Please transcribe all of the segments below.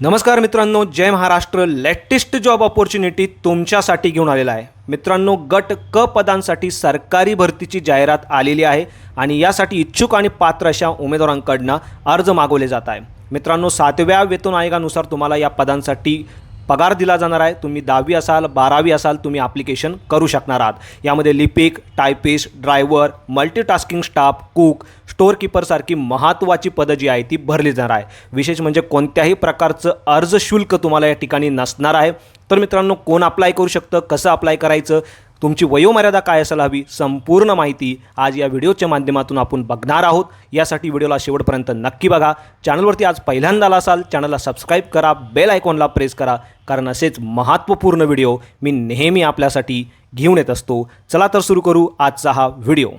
नमस्कार मित्रांनो जय महाराष्ट्र. लेटेस्ट जॉब ऑपॉर्च्युनिटी तुमच्यासाठी घेऊन आलेला आहे. मित्रांनो गट क पदांसाठी सरकारी भरतीची जाहिरात आलेली आहे आणि यासाठी इच्छुक आणि पात्र अशा उमेदवारांकडनं अर्ज मागवले जात आहे. मित्रांनो सातव्या वेतन आयोगानुसार तुम्हाला या पदांसाठी पगार दिला जाणार आहे. तुम्ही दहावी असाल बारावी असाल तुम्ही ॲप्लिकेशन करू शकणार आहात. यामध्ये लिपिक typist driver multitasking staff cook स्टोअरकीपरसारखी महत्त्वाची पदं जी आहे ती भरली जाणार आहे. विशेष म्हणजे कोणत्याही प्रकारचं अर्ज शुल्क तुम्हाला या ठिकाणी नसणार आहे. तर मित्रांनो कोण अप्लाय करू शकतं? कसं अप्लाय करायचं? तुमची वयोमर्यादा काय असायला हवी संपूर्ण माहिती आज या व्हिडिओच्या माध्यमातून आपण बघणार आहोत. यासाठी व्हिडिओला शेवटपर्यंत नक्की बघा. चॅनलवरती आज पहिल्यांदा आला असाल चॅनलला सबस्क्राईब करा बेल आयकॉनला प्रेस करा कारण असेच महत्त्वपूर्ण व्हिडिओ मी नेहमी आपल्यासाठी घेऊन येत असतो. चला तर सुरू करू आजचा हा व्हिडिओ.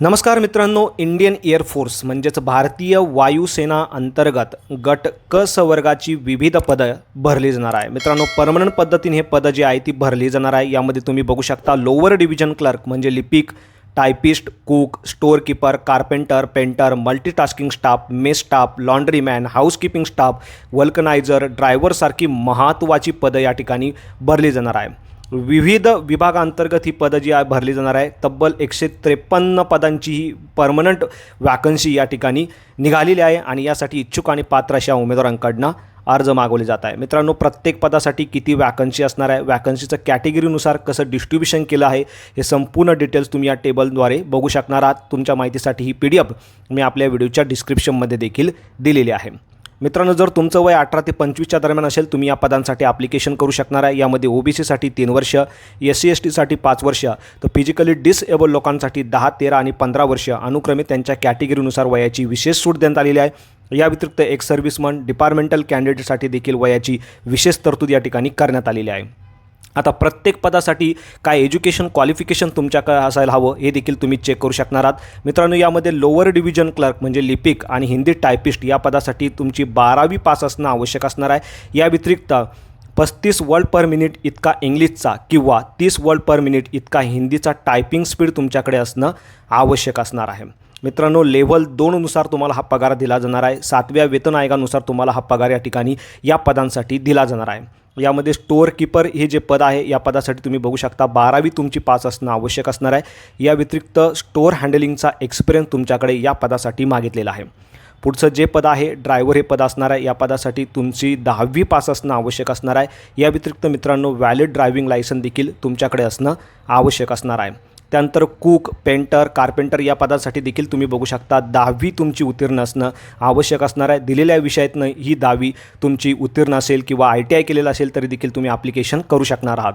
नमस्कार मित्रांनो इंडियन एअरफोर्स म्हणजेच भारतीय वायुसेना अंतर्गत गट क संवर्गाची विविध पदं भरली जाणार आहे. मित्रांनो परमनंट पद्धतीने हे पदं जी आहे ती भरली जाणार आहे. यामध्ये तुम्ही बघू शकता लोअर डिव्हिजन क्लर्क म्हणजे लिपिक typist cook storekeeper carpenter painter multitasking staff mess staff laundryman housekeeping staff vulcaniser ड्रायव्हरसारखी महत्त्वाची पदं या ठिकाणी भरली जाणार आहे. विविध विभागांतर्गत ही पदं जी भरली जाणार आहे. तब्बल एकशे त्रेपन्न पदांची ही परमनंट वॅकन्सी या ठिकाणी निघालेली आहे आणि यासाठी इच्छुक आणि पात्र अशा उमेदवारांकडनं अर्ज मागवले जात आहे. मित्रांनो प्रत्येक पदासाठी किती वॅकन्सी असणार आहे? वॅकन्सीचं कॅटेगरीनुसार कसं डिस्ट्रीब्युशन केलं आहे? हे संपूर्ण डिटेल्स तुम्ही या टेबलद्वारे बघू शकणार आहात. तुमच्या माहितीसाठी ही पी डी एफ मी आपल्या व्हिडिओच्या डिस्क्रिप्शनमध्ये देखील दिलेली आहे. मित्रांनो जर तुमचं वय अठरा ते पंचवीसच्या दरम्यान असेल तुम्ही या पदांसाठी ॲप्लिकेशन करू शकणार आहे. यामध्ये ओ बी सीसाठी तीन वर्ष एस सी एस टीसाठी पाच वर्ष तर फिजिकली डिसएबल लोकांसाठी दहा तेरा आणि पंधरा वर्ष अनुक्रमे त्यांच्या कॅटेगरीनुसार वयाची विशेष सूट देण्यात आलेली आहे. या व्यतिरिक्त एक सर्व्हिसमन डिपार्टमेंटल कॅन्डिडेटसाठी देखील वयाची विशेष तरतूद या ठिकाणी करण्यात आलेली आहे. आता प्रत्येक पदासाठी काय एज्युकेशन क्वालिफिकेशन तुमच्याकडे असायला हवं हे देखील तुम्ही चेक करू शकणार आहात. मित्रांनो यामध्ये लोअर डिव्हिजन क्लर्क म्हणजे लिपिक आणि हिंदी टायपिस्ट या पदासाठी तुमची बारावी पास असणं आवश्यक असणार आहे. या व्यतिरिक्त पस्तीस वर्ड पर मिनिट इतका इंग्लिशचा किंवा तीस वर्ड पर मिनिट इतका हिंदीचा टायपिंग स्पीड तुमच्याकडे असणं आवश्यक असणार आहे. मित्रांनो लेव्हल दोननुसार तुम्हाला हा पगार दिला जाणार आहे. सातव्या वेतन आयोगानुसार तुम्हाला हा पगार या ठिकाणी या पदांसाठी दिला जाणार आहे. यामध्ये स्टोअर कीपर हे जे पद आहे या पदासाठी तुम्ही बघू शकता बारावी तुमची पास असणं आवश्यक असणार आहे. या व्यतिरिक्त स्टोअर हँडलिंगचा एक्सपिरियन्स तुमच्याकडे या पदासाठी मागितलेला आहे. पुढचं जे पद आहे ड्रायव्हर हे पद असणार आहे. या पदासाठी तुमची दहावी पास असणं आवश्यक असणार आहे. या व्यतिरिक्त मित्रांनो व्हॅलिड ड्रायव्हिंग लायसन देखील तुमच्याकडे असणं आवश्यक असणार आहे. त्यानंतर कुक पेंटर कार्पेंटर या पदासाठी देखील तुम्ही बघू शकता. दहावी तुमची उत्तीर्ण असणं आवश्यक असणार आहे. दिलेल्या विषयातनं ही दहावी तुमची उत्तीर्ण असेल किंवा आय टी आय केलेलं असेल तरी देखील तुम्ही ॲप्लिकेशन करू शकणार आहात.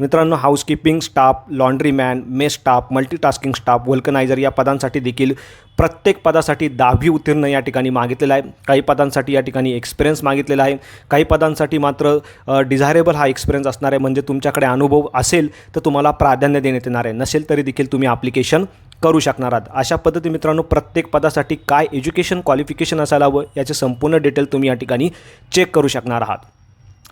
मित्रांनो housekeeping staff laundryman mess staff multitasking staff vulcaniser या पदांसाठी देखील प्रत्येक पदासाठी दहावी उत्तीर्ण या ठिकाणी मागितलेलं आहे. काही पदांसाठी या ठिकाणी एक्सपिरियन्स मागितलेला आहे. काही पदांसाठी मात्र डिझायरेबल हा एक्सपिरियन्स असणार आहे. म्हणजे तुमच्याकडे अनुभव असेल तर तुम्हाला प्राधान्य देण्यात येणार आहे. नसेल तरी देखील तुम्ही ॲप्लिकेशन करू शकणार आहात. अशा पद्धती मित्रांनो प्रत्येक पदासाठी काय एज्युकेशन क्वालिफिकेशन असायला हवं याचे संपूर्ण डिटेल तुम्ही या ठिकाणी चेक करू शकणार आहात.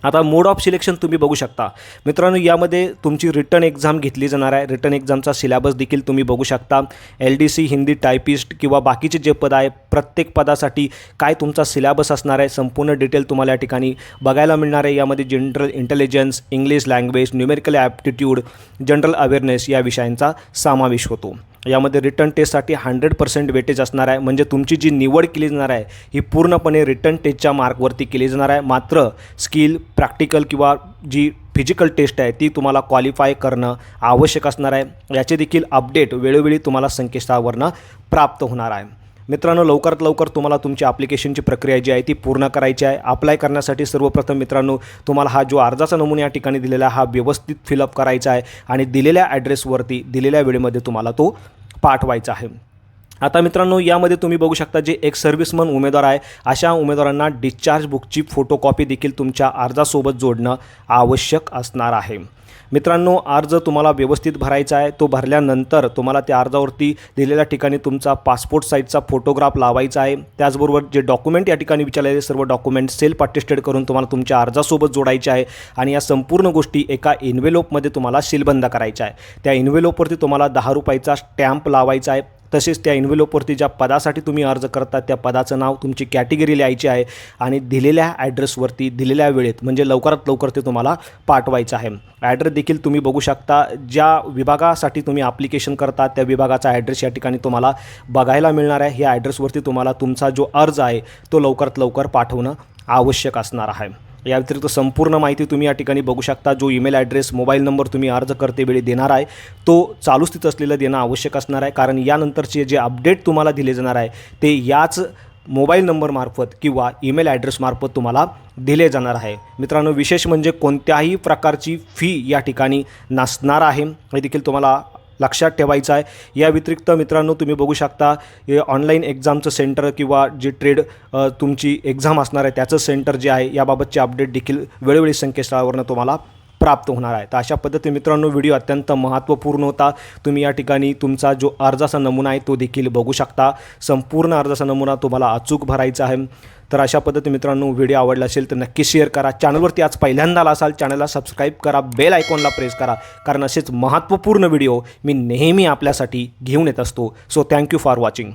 आता मोड ऑफ सिलेक्शन तुम्ही बघू शकता. मित्रांनो यामध्ये तुमची रिटर्न एक्झाम घेतली जाणार आहे. रिटर्न एक्झामचा सिलेबस देखील तुम्ही बघू शकता. L D C Hindi typist किंवा बाकीचे जे पद आहे प्रत्येक पदासाठी काय तुमचा सिलेबस असणार आहे संपूर्ण डिटेल तुम्हाला या ठिकाणी बघायला मिळणार आहे. यामध्ये general intelligence English language numerical aptitude general awareness या विषयांचा समावेश होतो. यामध्ये रिटर्न टेस्टसाठी हंड्रेड पर्सेंट वेटेज असणार आहे. म्हणजे तुमची जी निवड केली जाणार आहे ही पूर्णपणे रिटर्न टेस्टच्या मार्कवरती केली जाणार आहे. मात्र स्किल प्रॅक्टिकल किंवा जी फिजिकल टेस्ट आहे ती तुम्हाला क्वालिफाय करणं आवश्यक असणार आहे. याचे देखील अपडेट वेळोवेळी तुम्हाला संकेतस्थळावरनं प्राप्त होणार आहे. मित्रांनो लवकरात लवकर तुम्हाला तुमची ॲप्लिकेशनची प्रक्रिया जी आहे ती पूर्ण करायची आहे. अप्लाय करण्यासाठी सर्वप्रथम मित्रांनो तुम्हाला हा जो अर्जाचा नमुना या ठिकाणी दिलेला आहे हा व्यवस्थित फिलअप करायचा आहे. आणि दिलेल्या ॲड्रेसवरती दिलेल्या वेळेमध्ये तुम्हाला तो पाठवायचा आहे. आता मित्रांनो यामध्ये तुम्ही बघू शकता जे एक सर्व्हिसमन उमेदवार आहे अशा उमेदवारांना डिस्चार्ज बुकची फोटोकॉपी देखील तुमच्या अर्जासोबत जोडणं आवश्यक असणार आहे. मित्रांनो अर्ज तुम्हाला व्यवस्थित भरायचा आहे. तो भरल्यानंतर तुम्हाला त्या अर्जावरती दिलेल्या ठिकाणी तुमचा पासपोर्ट साईजचा फोटोग्राफ लावायचा आहे. त्याचबरोबर जे डॉक्युमेंट या ठिकाणी विचारलेले सर्व डॉक्युमेंट सेल्फ अटेस्टेड करून तुम्हाला तुमच्या अर्जासोबत जोडायचे आहे आणि या संपूर्ण गोष्टी एका इन्व्हेलोपमध्ये तुम्हाला सीलबंद करायच्या आहे. त्या इन्व्हेलोपवरती तुम्हाला दहा रुपयाचा स्टॅम्प लावायचा आहे. तसेच त्या इन्व्हेलोपवरती ज्या पदासाठी तुम्ही अर्ज करता त्या पदाचं नाव तुमची कॅटेगरी लिहायची आहे आणि दिलेल्या ॲड्रेसवरती दिलेल्या वेळेत म्हणजे लवकरात लवकर ते तुम्हाला पाठवायचं आहे. ॲड्रेस देखील तुम्ही बघू शकता. ज्या विभागासाठी तुम्ही ॲप्लिकेशन करता त्या विभागाचा ॲड्रेस या ठिकाणी तुम्हाला बघायला मिळणार आहे. ह्या ॲड्रेसवरती तुम्हाला तुमचा जो अर्ज आहे तो लवकरात लवकर पाठवणं आवश्यक असणार आहे. या व्यतिरिक्त संपूर्ण माहिती तुम्ही या ठिकाणी बघू शकता. जो ईमेल ॲड्रेस मोबाईल नंबर तुम्ही अर्ज करतेवेळी देणार आहे तो चालू स्थित असलेलं देणं आवश्यक असणार आहे. कारण यानंतरचे जे अपडेट तुम्हाला दिले जाणार आहे ते याच मोबाईल नंबरमार्फत किंवा ईमेल ॲड्रेसमार्फत तुम्हाला दिले जाणार आहे. मित्रांनो विशेष म्हणजे कोणत्याही प्रकारची फी या ठिकाणी नसणार आहे. हे देखील तुम्हाला लक्षात ठेवायचं आहे. या व्यतिरिक्त मित्रांनो तुम्ही बघू शकता ऑनलाईन एक्झामचं सेंटर किंवा जे ट्रेड तुमची एक्झाम असणार आहे त्याचं सेंटर जे आहे याबाबतचे अपडेट देखील वेळोवेळी संकेतस्थळावरनं तुम्हाला प्राप्त होणार आहे तर अशा पद्धतीने मित्रांनो व्हिडिओ अत्यंत महत्त्वपूर्ण होता. तुम्ही या ठिकाणी तुमचा जो अर्जाचा नमुना आहे तो देखील बघू शकता. संपूर्ण अर्जाचा नमुना तुम्हाला अचूक भरायचा आहे. तर अशा पद्धती मित्रांनो व्हिडिओ आवडला असेल तर नक्की शेअर करा. चॅनलवरती आज पहिल्यांदा आला असाल चॅनलला सबस्क्राईब करा. बेल आयकॉनला प्रेस करा. कारण असेच महत्त्वपूर्ण व्हिडिओ मी नेहमी आपल्यासाठी घेऊन येत असतो. So thank you for watching